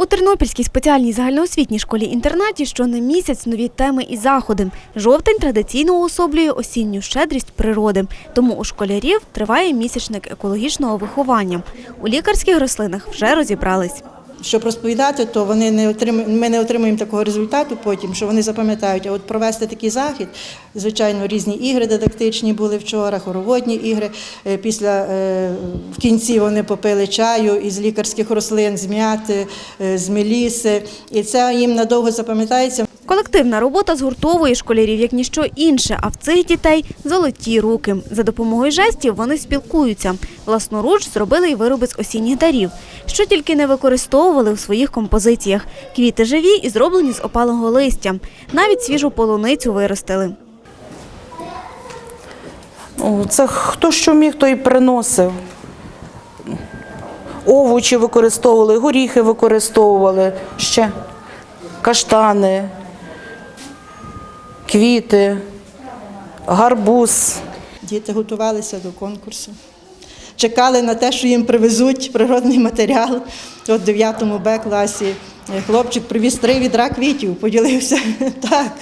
У Тернопільській спеціальній загальноосвітній школі-інтернаті щона місяць нові теми і заходи. Жовтень традиційно уособлює осінню щедрість природи. Тому у школярів триває місячник екологічного виховання. У лікарських рослинах вже розібрались. Щоб розповідати, то вони не отримують, ми не отримуємо такого результату потім, що вони запам'ятають. А от провести такий захід, звичайно, різні ігри дидактичні були вчора, хороводні ігри. Е, Після е, в кінці вони попили чаю із лікарських рослин, з м'яти, е, з меліси. І це їм надовго запам'ятається. Колективна робота згуртовує школярів як ніщо інше, а в цих дітей золоті руки. За допомогою жестів вони спілкуються. Власноруч зробили й вироби з осінніх дарів, що тільки не використовували в своїх композиціях. Квіти живі і зроблені з опалого листя. Навіть свіжу полуницю виростили. Це хто що міг, той приносив. Овочі використовували, горіхи використовували, ще каштани, квіти, гарбуз. Діти готувалися до конкурсу. Чекали на те, що їм привезуть природний матеріал. От в 9 Б класі е, хлопчик привіз три відра квітів, поділився. Так.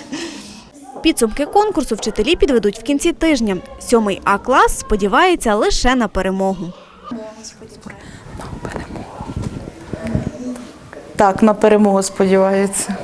Підсумки конкурсу вчителі підведуть в кінці тижня. Сьомий А клас сподівається лише на перемогу. Так, на перемогу сподівається.